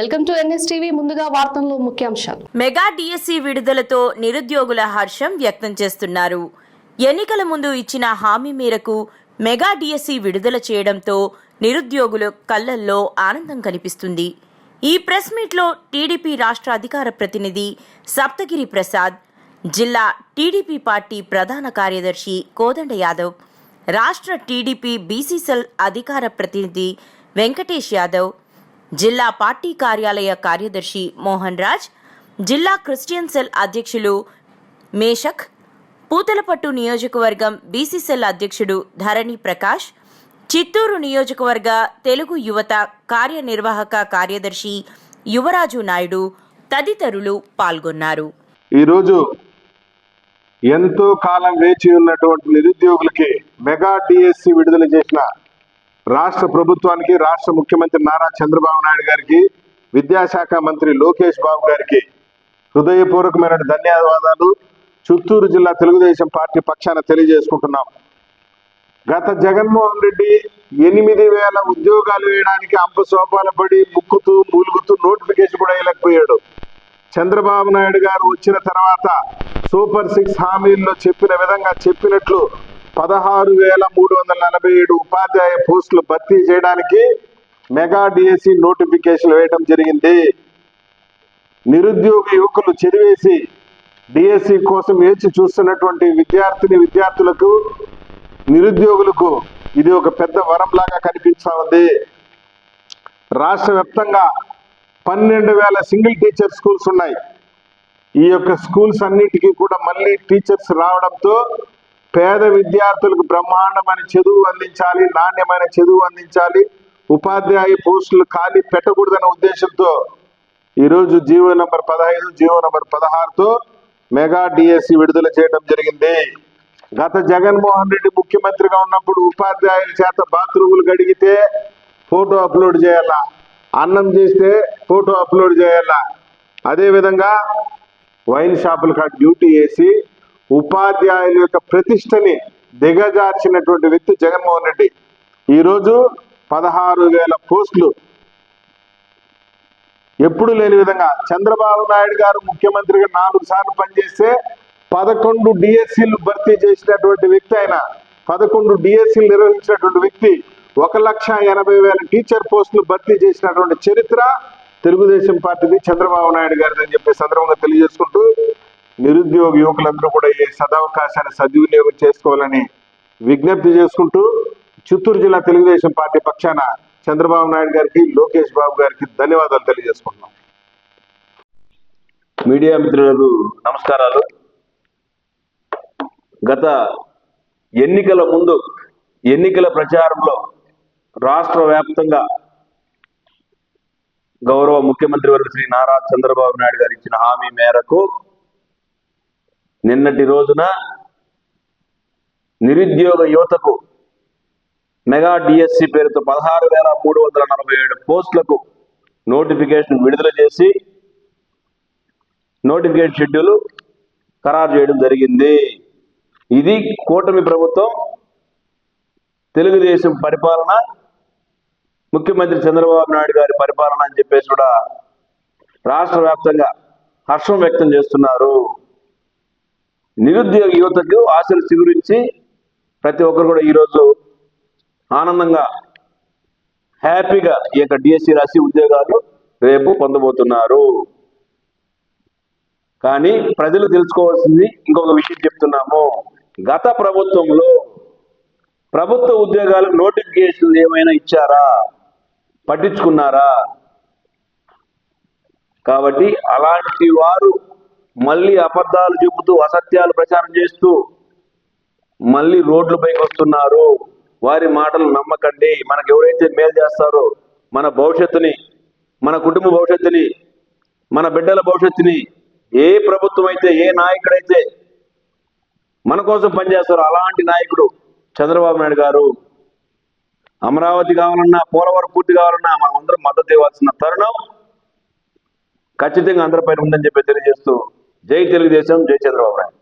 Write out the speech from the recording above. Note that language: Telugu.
Welcome to NS TV. ముందుగా వార్తల్లో ముఖ్యాంశాలు. మెగా డిఎస్సి విడుదలతో నిరుద్యోగుల హర్షం వ్యక్తం చేస్తున్నారు. ఎన్నికల ముందు ఇచ్చిన హామీ మేరకు మెగా డిఎస్సి విడుదల చేయడంతో నిరుద్యోగుల కళ్ళల్లో ఆనందం కనిపిస్తుంది. ఈ ప్రెస్ మీట్లో టీడీపీ రాష్ట్ర అధికార ప్రతినిధి సప్తగిరి ప్రసాద్ జిల్లా టీడీపీ పార్టీ ప్రధాన కార్యదర్శి కోదండ యాదవ్ రాష్ట్ర టీడీపీ బీసీసెల్ అధికార ప్రతినిధి వెంకటేష్ యాదవ్ జిల్లా పార్టీ కార్యాలయ కార్యదర్శి మోహన్ రాజ్ జిల్లా క్రిస్టియన్ సెల్ అధ్యక్షులు మేషక్ పూతలపట్టు నియోజకవర్గం బీసీసెల్ అధ్యక్షుడు ధరణి ప్రకాష్ చిత్తూరు నియోజకవర్గ తెలుగు యువత కార్యనిర్వాహక కార్యదర్శి యువరాజు నాయుడు తదితరులు పాల్గొన్నారు. ఈరోజు ఎంతో కాలం వేచి ఉన్నటువంటి నిరుద్యోగులకి మెగా డిఎస్సి విడుదల చేసిన రాష్ట్ర ప్రభుత్వానికి రాష్ట్ర ముఖ్యమంత్రి నారా చంద్రబాబు నాయుడు గారికి విద్యాశాఖ మంత్రి లోకేష్ బాబు గారికి హృదయపూర్వకమైన ధన్యవాదాలు. చిత్తూరు జిల్లా తెలుగుదేశం పార్టీ పక్షాన తెలియజేసుకుంటున్నాం. గత జగన్మోహన్ రెడ్డి ఎనిమిది వేల ఉద్యోగాలు వేయడానికి అంప సోపాల పడి ముక్కుతూ మూలుగుతూ నోటిఫికేషన్ కూడా వేయలేకపోయాడు చంద్రబాబు నాయుడు గారు వచ్చిన తర్వాత సూపర్ సిక్స్ హామీల్లో చెప్పిన విధంగా చెప్పినట్లు పదహారు వేల మూడు వందల నలభై ఏడు ఉపాధ్యాయ పోస్టులు భర్తీ చేయడానికి మెగా డిఎస్సి నోటిఫికేషన్ వేయడం జరిగింది. నిరుద్యోగ యువకులు చదివేసి డిఎస్సి కోసం వేచి చూస్తున్నటువంటి విద్యార్థిని విద్యార్థులకు నిరుద్యోగులకు ఇది ఒక పెద్ద వరంలాగా కనిపిస్తా ఉంది. రాష్ట్ర వ్యాప్తంగా పన్నెండు వేల సింగిల్ టీచర్ స్కూల్స్ ఉన్నాయి. ఈ యొక్క స్కూల్స్ అన్నిటికీ కూడా మళ్ళీ టీచర్స్ రావడంతో పేద విద్యార్థులకు బ్రహ్మాండమైన చదువు అందించాలి నాణ్యమైన చదువు అందించాలి ఉపాధ్యాయ పోస్టులు ఖాళీ పెట్టకూడదనే ఉద్దేశంతో ఈరోజు జీవో నంబర్ పదహైదు జీవో నంబర్ పదహారుతో మెగా డిఎస్సి విడుదల చేయడం జరిగింది. గత జగన్మోహన్ రెడ్డి ముఖ్యమంత్రిగా ఉన్నప్పుడు ఉపాధ్యాయుల చేత బాత్రూములు గడిగితే ఫోటో అప్లోడ్ చేయాలా? అన్నం చేస్తే ఫోటో అప్లోడ్ చేయాలా? అదేవిధంగా వైన్ షాపుల కాడ డ్యూటీ వేసి ఉపాధ్యాయుల యొక్క ప్రతిష్టని దిగజార్చినటువంటి వ్యక్తి జగన్మోహన్ రెడ్డి. ఈరోజు పదహారు వేల పోస్టులు. ఎప్పుడు లేని విధంగా చంద్రబాబు నాయుడు గారు ముఖ్యమంత్రిగా నాలుగు సార్లు పనిచేస్తే పదకొండు డిఎస్సీలు భర్తీ చేసినటువంటి వ్యక్తి ఆయన. పదకొండు డిఎస్సీలు నిర్వహించినటువంటి వ్యక్తి ఒక లక్ష ఎనభై వేల టీచర్ పోస్టులు భర్తీ చేసినటువంటి చరిత్ర తెలుగుదేశం పార్టీది చంద్రబాబు నాయుడు గారిది అని చెప్పే సందర్భంగా తెలియజేసుకుంటూ నిరుద్యోగ యువకులందరూ కూడా ఈ సదవకాశాన్ని సద్వినియోగం చేసుకోవాలని విజ్ఞప్తి చేసుకుంటూ చిత్తూరు జిల్లా తెలుగుదేశం పార్టీ పక్షాన చంద్రబాబు నాయుడు గారికి లోకేష్ బాబు గారికి ధన్యవాదాలు తెలియజేసుకుంటున్నాం. మీడియా మిత్రులకు నమస్కారాలు. గత ఎన్నికల ముందు ఎన్నికల ప్రచారంలో రాష్ట్ర వ్యాప్తంగా గౌరవ ముఖ్యమంత్రి వర్గ శ్రీ నారా చంద్రబాబు నాయుడు గారు ఇచ్చిన హామీ మేరకు నిన్నటి రోజున నిరుద్యోగ యువతకు మెగా డిఎస్సి పేరుతో పదహారు వేల మూడు వందల నలభై ఏడు పోస్టులకు నోటిఫికేషన్ విడుదల చేసి నోటిఫికేషన్ షెడ్యూల్ ఖరారు చేయడం జరిగింది. ఇది కూటమి ప్రభుత్వం తెలుగుదేశం పరిపాలన ముఖ్యమంత్రి చంద్రబాబు నాయుడు గారి పరిపాలన అని చెప్పేసి కూడా రాష్ట్ర వ్యాప్తంగా హర్షం వ్యక్తం చేస్తున్నారు. నిరుద్యోగ యువతకు ఆశలు చిగురించి ప్రతి ఒక్కరు కూడా ఈరోజు ఆనందంగా హ్యాపీగా ఈ యొక్క డిఎస్సి రాసి ఉద్యోగాలు రేపు పొందబోతున్నారు. కానీ ప్రజలు తెలుసుకోవాల్సింది ఇంకొక విషయం చెప్తున్నాము. గత ప్రభుత్వంలో ప్రభుత్వ ఉద్యోగాలకు నోటిఫికేషన్లు ఏమైనా ఇచ్చారా? పట్టించుకున్నారా? కాబట్టి అలాంటి వారు మళ్ళీ అబద్ధాలు చెబుతూ అసత్యాలు ప్రచారం చేస్తూ మళ్ళీ రోడ్లపైకి వస్తున్నారు వారి మాటలు నమ్మకండి. మనకు ఎవరైతే మేలు చేస్తారో మన భవిష్యత్తుని మన కుటుంబ భవిష్యత్తుని మన బిడ్డల భవిష్యత్తుని ఏ ప్రభుత్వం అయితే ఏ నాయకుడైతే మన కోసం పనిచేస్తారో అలాంటి నాయకుడు చంద్రబాబు నాయుడు గారు అమరావతి కావాలన్నా పోలవరం పూర్తి కావాలన్నా మనం అందరం మద్దతు ఇవ్వాల్సిన తరుణం ఖచ్చితంగా అందరిపైన ఉందని చెప్పి తెలియజేస్తూ జై తెలుగుదేశం జై చంద్రబాబు నాయుడు.